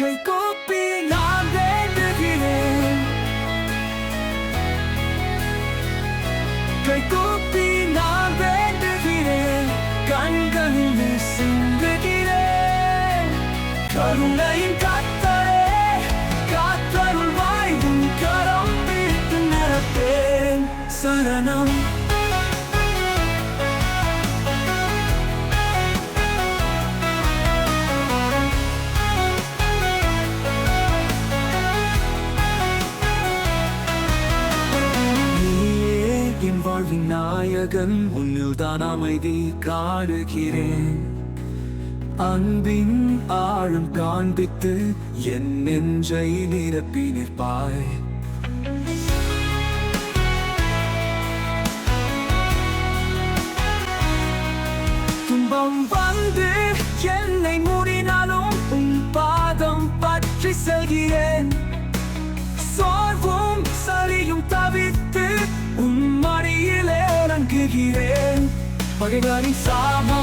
கை கூப்பி நான் வேண்டுகிறேன். கை கூப்பி நான் வேண்டுகிறேன். கண்களில் சிந்துகிறேன் கருணையின் கத்தரே காத்தருள் வாய்வும் கரம் பிடித்து நடப்பேன் சரணம் வாழ்வின் நாயகன் உன்னில் தான் அமைதி காணுகிறேன் அன்பின் ஆழம் காண்பித்து என் நெஞ்சை நிரப்பி நிற்பாய். துன்பம் வந்து என்னை மூடினாலும் உன் பாதம் பற்றி செல்கிறேன். இறங்குகிறேன் பகைவரின் சாபம்.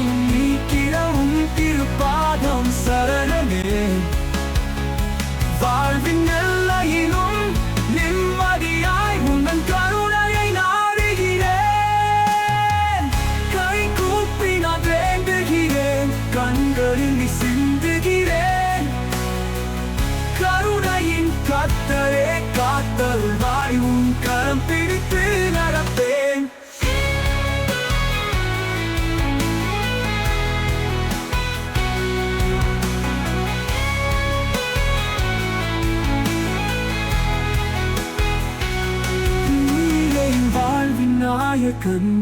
நாயகன்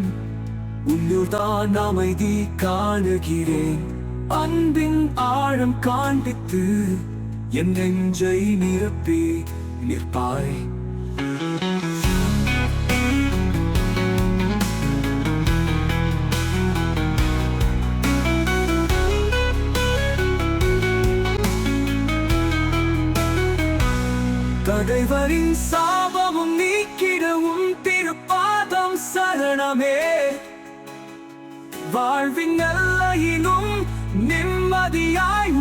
உன்னில் தான் அமைதி காணுகிறேன். அன்பின் ஆழம் காண்பித்து என் நெஞ்சை நிரப்பி நிற்பாய். பகைவரின் சாபமும் நீக்கிடவும் திருப்பாதம் சரணமே வாழ்வின் எல்லையிலும் நிம்மதியாய்